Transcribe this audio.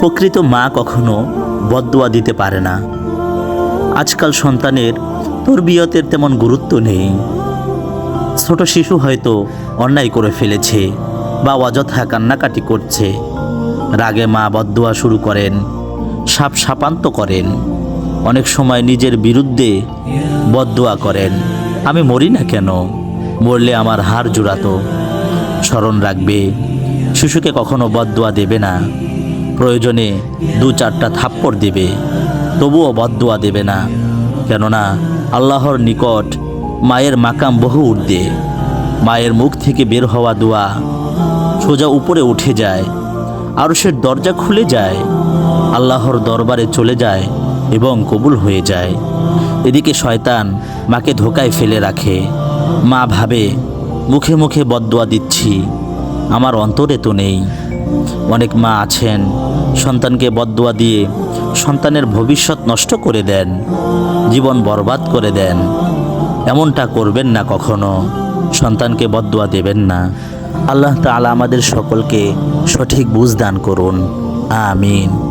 প্রকৃত মা কখনো বদদোয়া দিতে পারে না। আজকাল সন্তানের তরবিয়তের তেমন গুরুত্ব নেই। ছোট শিশু হয়তো অন্যায় করে ফেলেছে বা অযথা কান্নাকাটি করছে। রাগে মা বদদোয়া শুরু করেন, সাপ সাপান্ত করেন, অনেক সময় নিজের বিরুদ্ধে বদুয়া করেন। আমি মরি না কেন? মরলে আমার হার জুড়াতো, স্মরণ রাখবে। শিশুকে কখনো বদদোয়া দেবে না। প্রয়োজনে দু চারটা থাপ্পড় দেবে, তবুও বদদোয়া দেবে না। কেননা আল্লাহর নিকট মায়ের মাকাম বহু ঊর্ধ্বে। মায়ের মুখ থেকে বের হওয়া দোয়া সোজা উপরে উঠে যায়, আরশের দরজা খুলে যায়, আল্লাহর দরবারে চলে যায় এবং কবুল হয়ে যায়। এদিকে শয়তান মাকে ধোকায় ফেলে রাখে। মা ভাবে, মুখে মুখে বদদোয়া দিচ্ছি, আমার অন্তরে তো নেই। অনেক মা আছেন, সন্তানকে বদুয়া দিয়ে সন্তানের ভবিষ্যৎ নষ্ট করে দেন, জীবন বরবাদ করে দেন। এমনটা করবেন না কখনো, সন্তানকে বদুয়া দেবেন না। আল্লাহ তালা আমাদের সকলকে সঠিক বুঝ দান করুন। আমিন।